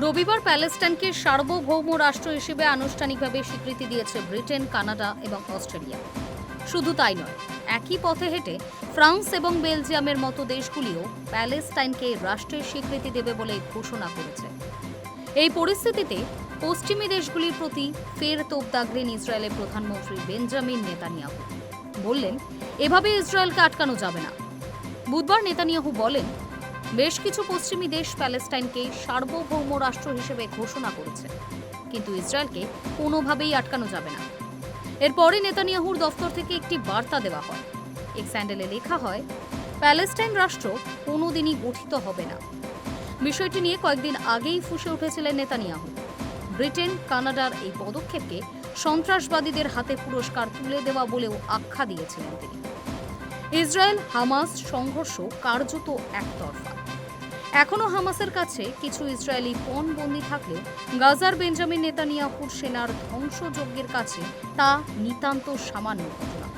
রবিবার প্যালেস্টাইনকে সার্বভৌম রাষ্ট্র হিসেবে আনুষ্ঠানিকভাবে স্বীকৃতি দিয়েছে ব্রিটেন, কানাডা এবং অস্ট্রেলিয়া। শুধু তাই নয়, একই পথে হেঁটে ফ্রান্স এবং বেলজিয়ামের মতো দেশগুলিও প্যালেস্টাইনকে রাষ্ট্রের স্বীকৃতি দেবে বলে ঘোষণা করেছে। এই পরিস্থিতিতে পশ্চিমী দেশগুলির প্রতি ফের তোপ দাগলেন ইসরায়েলের প্রধানমন্ত্রী বেঞ্জামিন নেতানিয়াহু। বললেন, এভাবে ইসরায়েলকে আটকানো যাবে না। বুধবার নেতানিয়াহু বলেন বেশ কিছু পশ্চিমী দেশ প্যালেস্টাইনকে সার্বভৌম রাষ্ট্র হিসেবে ঘোষণা করেছে। কিন্তু ইসরায়েলকে কোনোভাবেই আটকানো যাবে না। এরপরে নেতানিয়াহুর দফতর থেকে একটি বার্তা দেওয়া হয়। এক স্যান্ডেলে লেখা হয়, প্যালেস্টাইন রাষ্ট্র কোনোদিনই গঠিত হবে না। বিষয়টি নিয়ে কয়েকদিন আগেই ফুসে উঠেছিলেন নেতানিয়াহু। ব্রিটেন, কানাডার এই পদক্ষেপকে সন্ত্রাসবাদীদের হাতে পুরস্কার তুলে দেওয়া বলেও আখ্যা দিয়েছিলেন তিনি। ইসরায়েল হামাস সংঘর্ষ কার্যত একতরফা। এখনও হামাসের কাছে কিছু ইসরায়েলি পণ পণবন্দি থাকলেও গাজার বেঞ্জামিন নেতানিয়াহুর সেনার ধ্বংসযজ্ঞের কাছে তা নিতান্ত সামান্য ঘটনা।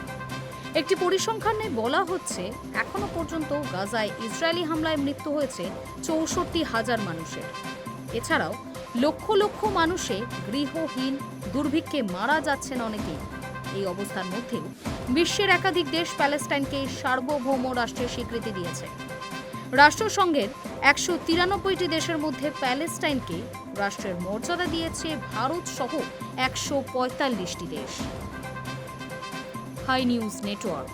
একটি পরিসংখ্যানে বলা হচ্ছে, এখনও পর্যন্ত গাজায় ইসরায়েলি হামলায় মৃত্যু হয়েছে চৌষট্টি হাজার মানুষের। এছাড়াও লক্ষ লক্ষ মানুষে গৃহহীন, দুর্ভিক্ষে মারা যাচ্ছেন অনেকেই। এই অবস্থার মধ্যেও বিশ্বের একাধিক দেশ প্যালেস্টাইনকে সার্বভৌম রাষ্ট্রের স্বীকৃতি দিয়েছে। রাষ্ট্রসংঘের একশো তিরানব্বইটি দেশের মধ্যে প্যালেস্টাইনকে রাষ্ট্রের মর্যাদা দিয়েছে ভারত সহ একশো পঁয়তাল্লিশটি দেশ। High news network.